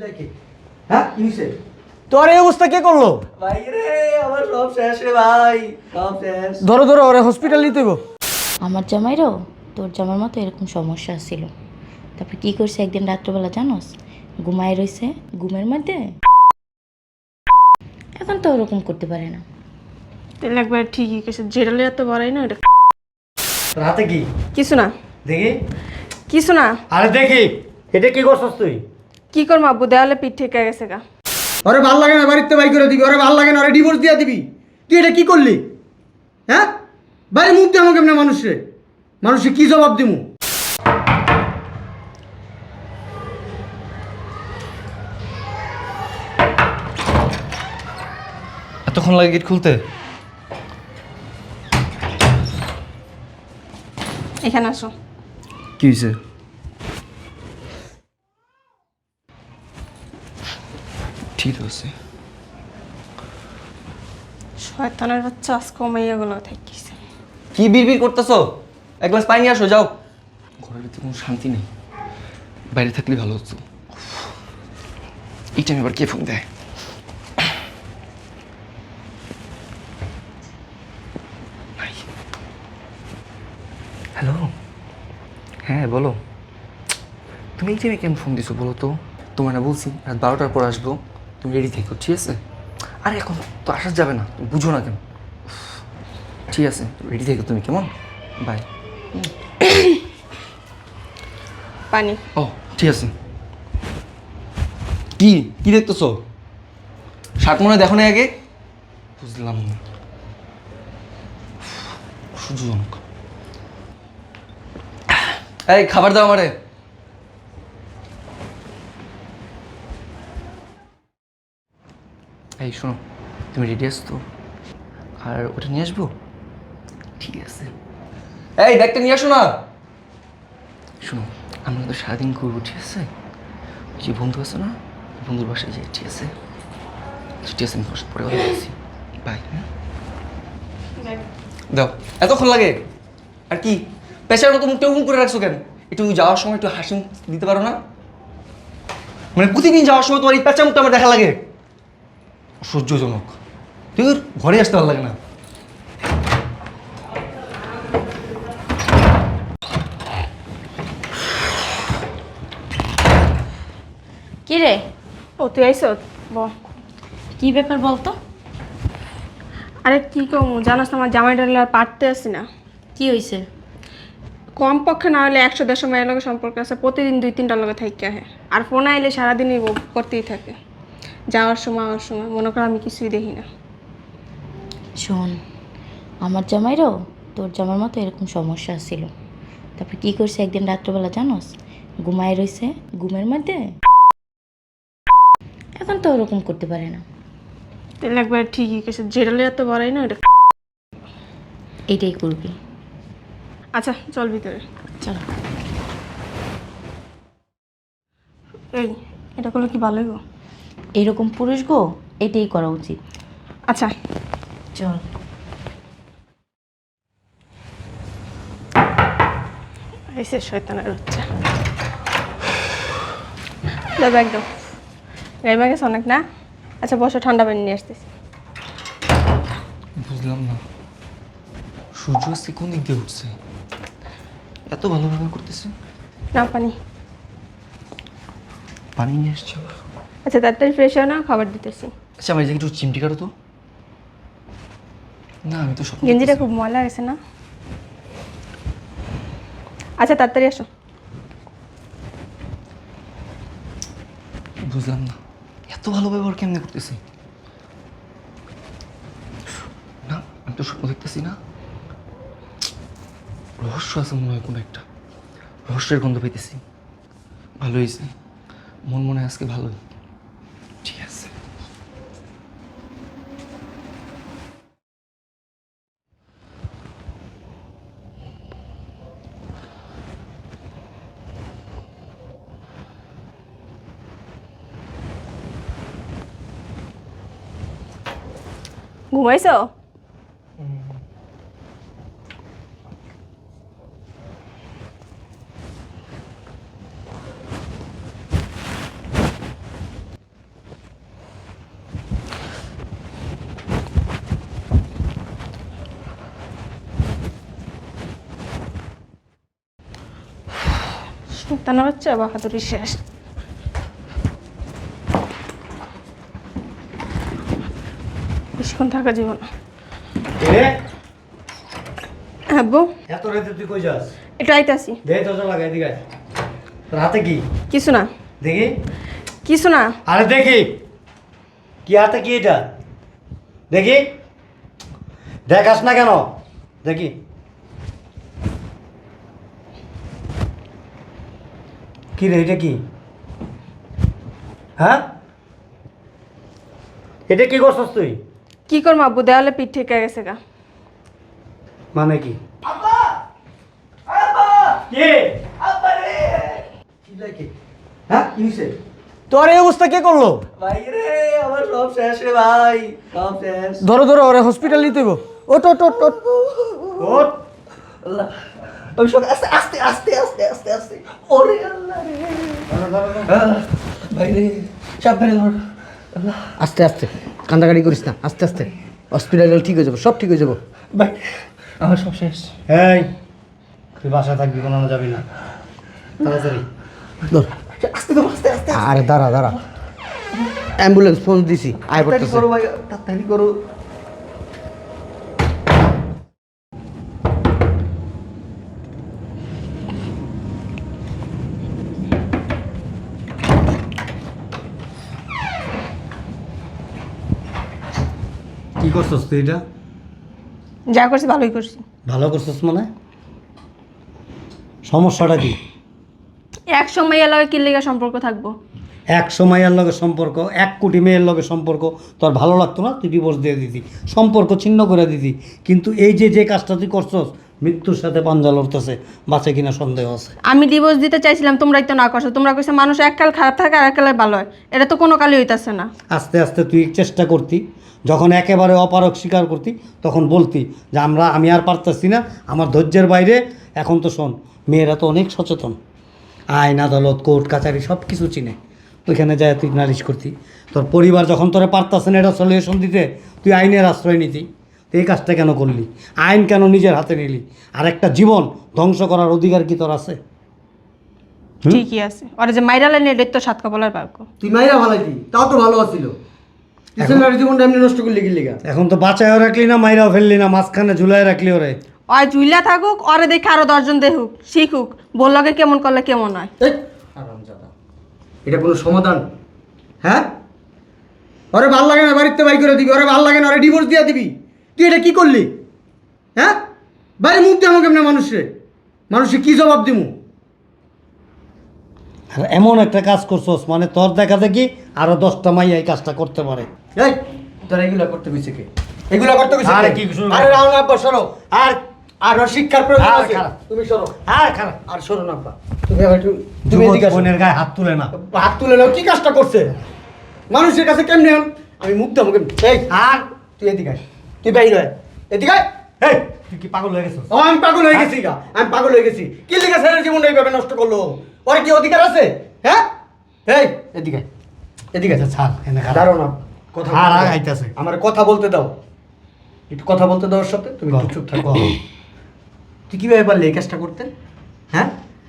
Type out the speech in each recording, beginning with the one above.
হ্যাঁ কি তোর এই অবস্থা কে করল? ভাই রে আমার সব শেষ রে ভাই সব শেষ। ধরো ধরো ওরে হসপিটাল নিতে হইব। আমার জামাইরও তোর জামার মতো এরকম সমস্যা ছিল। তারপরে কি করছে একদিন রাত্রবেলা জানোস? ঘুমায় রইছে ঘুমের মধ্যে। এখন তো ওরকম করতে পারে না। তাহলে একবার ঠিকই কেছে যেটা লিয়ে এত বড়াই না ওটা তোর হাতে কি? কিছু না। দেখি। কিছু না। আরে দেখি এটা কি করছস তুই? কি করব আব্বু? দেওয়ালে পিঠ ঠেকে গেছে গা। ওরে ভালো লাগে না বাড়িতে বাই করে দিবি। ওরে ভালো লাগে না ওরে ডিভোর্স দিয়ে দিবি। তুই এটা কি করলি? হ্যাঁ? বাড়ি মুখ দেবো কেমনে মানুষে মানুষে কি জবাব দিমু? এতক্ষণ লাগে গেট খুলতে? এখানে আসো। কি হয়েছে ঠিক আছে শয়তানের বাচ্চা আজ কমাইয়া গুলো থাকিছে কি বিড়বিড় করতেছো? এক গ্লাস পানি আসো যাও। ঘরের ভিতরে কোনো শান্তি নেই। বাইরে থাকলে ভালো হতো। এই টাইমে আবার কে ফোন দেয়? হ্যালো হ্যাঁ বলো। তুমি এই টাইমে কেন ফোন দিছো বলো তো? তোমার না বলছি রাত বারোটার পর আসব। তুমি রেডি থেকো ঠিক আছে? আরে এখন তো আসা যাবে না তুমি বুঝো না কেন? ঠিক আছে রেডি থেকো তুমি কেমন? বাই পানি। ও ঠিক আছে। কি কি দেখতেছো? শার্ট মনে দেখো না আগে? বুঝলাম না। সূর্যজনক এই খাবার দাও আমারে। এই শোনো তুমি রেডি আছো তো? আর ওটা নিয়ে আসব? ঠিক আছে। এই ব্যাগটা নিয়ে আসো না। শোনো আমরা তো সারাদিন করব ঠিক আছে? ওই যে বন্ধু আছে না বন্ধুর বাসায় যাই ঠিক আছে? আচ্ছা, ঠিক আছে আমি পরে কথা বলছি। বাই হ্যাঁ? দাও এতক্ষণ লাগে? আর কি পেশার মতো মুখটা উম করে রাখছো কেন? একটু যাওয়ার সময় একটু হাসি দিতে পারো না? মানে প্রতিদিন যাওয়ার সময় তোমার এই পেঁচা মুখটা আমার দেখা লাগে। অসহ্যজনক তুই ওর ঘরে আসতে ভালো লাগে না। কি রে? ও তুই আইস? বল কি ব্যাপার বলতো? আরে কি কম? জানোস না, আমার জামাই ডালে আর পারতে আসি না। কি হয়েছে কম পক্ষে না হলে একশো দেড়শো মেয়ের লগে সম্পর্ক আছে প্রতিদিন দুই তিনটা লগে থাকি আহে আর ফোন আইলে সারাদিনই করতেই থাকে। যাওয়ার সময় আওয়ার সময়। মনে করো আমি কিছুই দেখি না। শোন আমার জামাইরও তোর জামার মতো এরকম সমস্যা ছিল। তারপর কি করছে একদিন রাত্রবেলা জানোস? ঘুমায় রইছে ঘুমের মধ্যে? এখন তো ওরকম করতে পারে না। তাহলে একবার ঠিকই কেছে যেটা লিয়ে এত বড়াই না ওটা এইটাই করবি। আচ্ছা চল ভিতরে। চলো। এই এটা করলে কি ভালোই গো? এরকম পুরুষ গো এটাই করা উচিত। আচ্ছা। চল। এসে শয়তানের গাইমা গেছে অনেক না? আচ্ছা বসো ঠান্ডা পানি নিয়ে আসতেছি। বুঝলাম না। সূর্য আজকে কোন দিক দিয়ে উঠছে? এত ভালো ব্যবহার করতেছে? না পানি। পানি নিয়ে আসছে আচ্ছা তাড়াতাড়ি ফ্রেশ হয় না খাবার দিতেছি। আচ্ছা আমার একটু চিমটি কাটো তো। না আমি তো সব গেঞ্জিটা খুব ময়লা গেছে না? আচ্ছা তাড়াতাড়ি আসো। বুঝলাম না। এত ভালো ব্যবহার কেমনে করতেছি? না আমি তো স্বপ্ন দেখতেছি না। রহস্য আছে মনে হয় কোনো একটা। রহস্যের গন্ধ পেতেছি। ভালো হয়েছে। মন মনে হয় আজকে ভালোই। ঘুমাইছো? তানা বাচ্চা বা হাতুরি শেষ। বেশিক্ষণ থাকা জীবন বউ এত রাতে তুই কই যাস? একটু আইতাছি। দে দরজা লাগা এদিকে আয়। কি? কিছু না। দেখি? কিছু না। আরে দেখি। কি হাতে কি এটা? দেখি। দেখাস না কেন? দেখি। কি রে এটা কি? হ্যাঁ? এটা কি করছস তুই? কি করব আব্বু? দেওয়ালে পিঠ ঠেকে গেছে গা। মানে কি? কি? কি হ্যাঁ কি হয়েছে তোর এই অবস্থা কে করল? ভাই রে আমার সব শেষ রে ভাই সব শেষ। ধরো ধরো ওরে হসপিটাল নিতে হইব। ওট ওট ওট ওট ওট আমি সব আস্তে আস্তে আস্তে আস্তে আস্তে আস্তে। ওরে আল্লাহ রে। ভাই রে সাবধানে ধর। আস্তে আস্তে। কান্দাকাটি করিস না আস্তে আস্তে। হসপিটালে ঠিক হয়ে যাব সব ঠিক হয়ে যাব। ভাই আমার সব শেষ। হ্যাঁ তুই বাসায় থাকবি কোনো যাবি না। তাড়াতাড়ি। ধর। আস্তে ধর আস্তে আস্তে আরে দাঁড়া দাঁড়া। অ্যাম্বুলেন্স ফোন দিছি আয় করো ভাই তাড়াতাড়ি করো। কি করছস তুই এটা? যা করছি ভালোই করছি। ভালো করছস মানে? সমস্যাটা কি? এক সময় এলাকায় কি লেগে সম্পর্ক থাকব? এক সময়ের লগে সম্পর্ক এক কোটি মেয়ের লগে সম্পর্ক তোর ভালো লাগতো না? তুই ডিভোর্স দিয়ে দিতি। সম্পর্ক ছিন্ন করে দিতি। কিন্তু এই যে যে কাজটা তুই করছস মৃত্যুর সাথে পাঞ্জা লড়তেছে বাঁচে কিনা সন্দেহ আছে। আমি ডিভোর্স দিতে চাইছিলাম তোমরাই তো না করছ। তোমরা কইছো মানুষ এককাল খারাপ থাকে আর এককালে ভালো হয়। এটা তো কোনো কালই হইতাছে না। আস্তে আস্তে তুই চেষ্টা করতি যখন একেবারে অপারক স্বীকার করতি তখন বলতি যে আমরা আমি আর পারতেছি না আমার ধৈর্যের বাইরে। এখন তো শোন মেয়েরা তো অনেক সচেতন। আইন আদালত কোর্ট কাছারি সব কিছু চিনে। ওইখানে যায় তুই নালিশ করতি। তোর পরিবার যখন তোরে পারতাছে না এটা সলিউশন দিতে তুই আইনের আশ্রয় নিতি। এই কাজটা কেন করলি? আইন কেন নিজের হাতে নিলি? আর একটা জীবন ধ্বংস করার অধিকার কি তোর আছে? ঠিকই আছে। ওরা যে মাইরালে নিয়ে তো সাত কপালের পার্ক তুই মাইরা ভালাইতি তাও তো ভালো আছিল। ছেলের জীবনটা এমনি নষ্ট করলি কি লিগা? এখন তো বাঁচায়ও রাখলি না মাইরাও ফেললি না মাঝখানে ঝুলাই রাখলি ওরে। ওই জুইলা থাকুক ওরে দেখে আরও দশজন দেখুক শিখুক। বললকে কেমন করলে কেমন হয়। এই, এটা কোনো সমাধান? হ্যাঁ? ওরে ভালো লাগে না বাড়িতে বাই করে দিবি ওরে ভালো লাগে না ওরে ডিভোর্স দিয়ে দিবি। তুই এটা কি করলি? হ্যাঁ? বাড়ি মুখ দেবো কেমনে মানুষে মানুষে কি জবাব দিমু? আর এমন একটা কাজ করছস মানে তোর দেখা দেখি আরও দশটা মাইয়া এই কাজটা করতে পারে। এই তোরা এগুলা করতে কে? এগুলা করতে আরে কি? শুরু আরে আব্বা সরো। আর আর শিক্ষার প্রয়োজন আছে? তুমি সরো। আর খারাপ। আর সরো না আব্বা। তুমি একটু তুমি এদিকে আসো। বোনের গায়ে হাত তুলে না হাত তুলে নাও কি কাজটা করছে? মানুষের কাছে কেমনে আমি মুখ দেবো কেমনে? এই আর তুই এদিকে আয়। তুই বাইর হয়? এদিকে এই তুই কি পাগল হয়ে গেছিস? ও আমি পাগল হয়ে গেছি গা আমি পাগল হয়ে গেছি। কি লিখে ছেলের জীবনটা এইভাবে নষ্ট করল? ওর কি অধিকার আছে? হ্যাঁ? এই এদিকে এদিকে। আচ্ছা ছাড় এনে দাঁড়ো না কথা আর আইতাছে আমার কথা বলতে দাও। একটু কথা বলতে দাও ওর সাথে তুমি একটু চুপ থাকো। তুই কীভাবে পারলি এই কাজটা করতে? হ্যাঁ?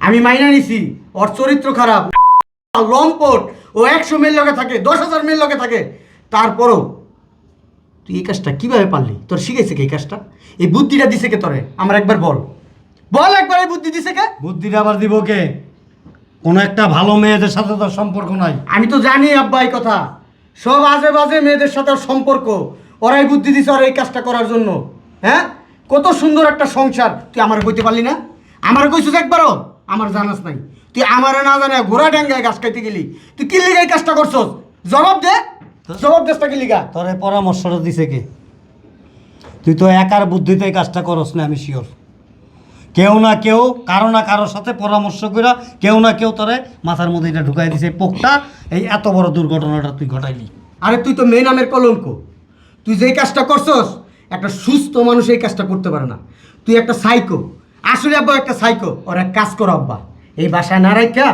আমি মাইনা নিছি ওর চরিত্র খারাপ লম্পট ও একশো মেল লগে থাকে দশ হাজার মেল লগে থাকে। তারপরও তুই এই কাজটা কীভাবে পারলি? তোর শিখেছে কে এই কাজটা? এই বুদ্ধিটা দিছে কে তোরে? আমার একবার বল। বল একবার এই বুদ্ধি দিছে কে? বুদ্ধিটা আবার দিব কে? কোনো একটা ভালো মেয়েদের সাথে তোর সম্পর্ক নাই। আমি তো জানি আব্বা এই কথা। সব আজে বাজে মেয়েদের সাথে ওর সম্পর্ক। ওরাই বুদ্ধি দিছে ওরা এই কাজটা করার জন্য। হ্যাঁ? কত সুন্দর একটা সংসার। তুই আমার কইতে পারলি না? আমার কইছিস একবারও? আমার জানাস নাই। তুই আমারে না জানে ঘোড়া ড্যাঙ্গায় গাছ খাইতে গেলি। তুই কি লিগা এই কাজটা করছস? জবাব দে। জবাব দেশটা কি লিগা? তোর পরামর্শটা দিছে কে? তুই তো একার বুদ্ধিতে এই কাজটা করস না আমি শিওর কেউ না কেউ কারও না কারোর সাথে পরামর্শ করে কেউ না কেউ তোরে মাথার মধ্যে এটা ঢুকাই দিছে। পোকটা এই এত বড় দুর্ঘটনাটা তুই ঘটাইলি। আরে তুই তো মেয়ে নামের কলঙ্ক। তুই যেই কাজটা করছস একটা সুস্থ মানুষ এই কাজটা করতে পারে না। তুই একটা সাইকো আসলে আব্বা একটা সাইকো ওর এক কাজ করো আব্বা। এই বাসায় না রাখা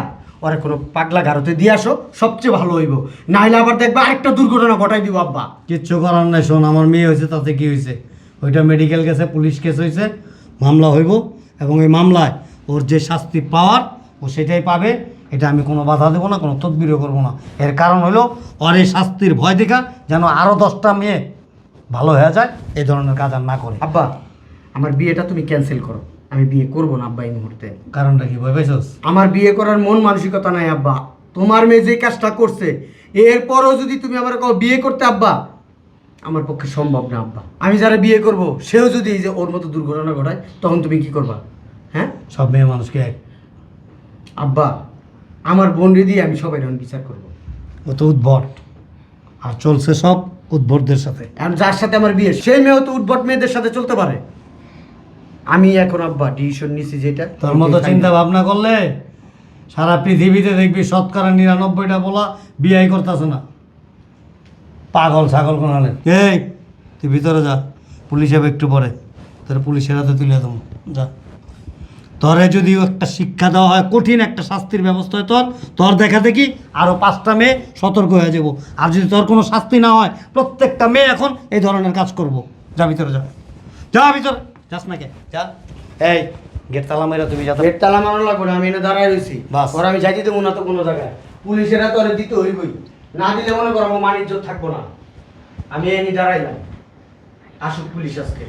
ওরা কোনো পাগলা গারোতে দিয়ে আসো সবচেয়ে ভালো হইব। নাহলে আবার দেখবা আরেকটা দুর্ঘটনা ঘটাই দিব আব্বা। কিচ্ছু করার নাই শোন আমার মেয়ে হয়েছে তাতে কি হয়েছে? ওইটা মেডিকেল গেছে পুলিশ কেস হয়েছে মামলা হইব এবং এই মামলায় ওর যে শাস্তি পাওয়ার ও সেটাই পাবে এটা আমি কোনো বাধা দেবো না কোনো তদবিরও করব না। এর কারণ হলো ওর এই শাস্তির ভয় দেখা যেন আরও দশটা মেয়ে ভালো হয়ে যায় এই ধরনের কাজ আর না করে। আব্বা আমার বিয়েটা তুমি ক্যান্সেল করো। আমি বিয়ে করব না আব্বা এই মুহূর্তে। কারণটা কি ভয় পাইছস? আমার বিয়ে করার মন মানসিকতা নাই আব্বা। তোমার মেয়ে যে কাজটা করছে এরপরও যদি তুমি আমার কাউ বিয়ে করতে আব্বা আমার পক্ষে সম্ভব না আব্বা। আমি যারা বিয়ে করব সেও যদি এই যে ওর মতো দুর্ঘটনা ঘটায় তখন তুমি কি করবা? হ্যাঁ? সব মেয়ে মানুষকে এক? আব্বা আমার বোন দিয়ে আমি সবাই এখন বিচার করব। ও তো উদ্ভট। আর চলছে সব উদ্ভটদের সাথে। আর যার সাথে আমার বিয়ে সেই মেয়েও তো উদ্ভট মেয়েদের সাথে চলতে পারে। আমি এখন আব্বা ডিসিশন নিছি যেটা। তোর মতো চিন্তা ভাবনা করলে সারা পৃথিবীতে দেখবি শতকরা নিরানব্বইটা বলা বিয়াই করতেছে না। পাগল ছাগল কোনালে। এই তুই ভিতরে যা পুলিশ যাবে একটু পরে। তোর পুলিশের হাতে তুলে দেবো। যা। তোরে যদি একটা শিক্ষা দেওয়া হয় কঠিন একটা শাস্তির ব্যবস্থা হয় তোর তোর দেখা দেখি আরও পাঁচটা মেয়ে সতর্ক হয়ে যাব। আর যদি তোর কোনো শাস্তি না হয় প্রত্যেকটা মেয়ে এখন এই ধরনের কাজ করব। যা ভিতরে যা। যা ভিতরে। যাস না কে যা। এই গেট তালা মেরা তুমি যাতে গেট তালা মারা লাগবে না আমি এনে দাঁড়ায় রয়েছি বাস। ওর আমি যাইতে দেবো না তো কোনো জায়গায়। পুলিশেরা তো আরে দিতে হইবই। না দিলে মনে করো আমার মান ইজ্জত থাকব না। আমি এনে দাঁড়াইলাম। আসুক পুলিশ আজকে।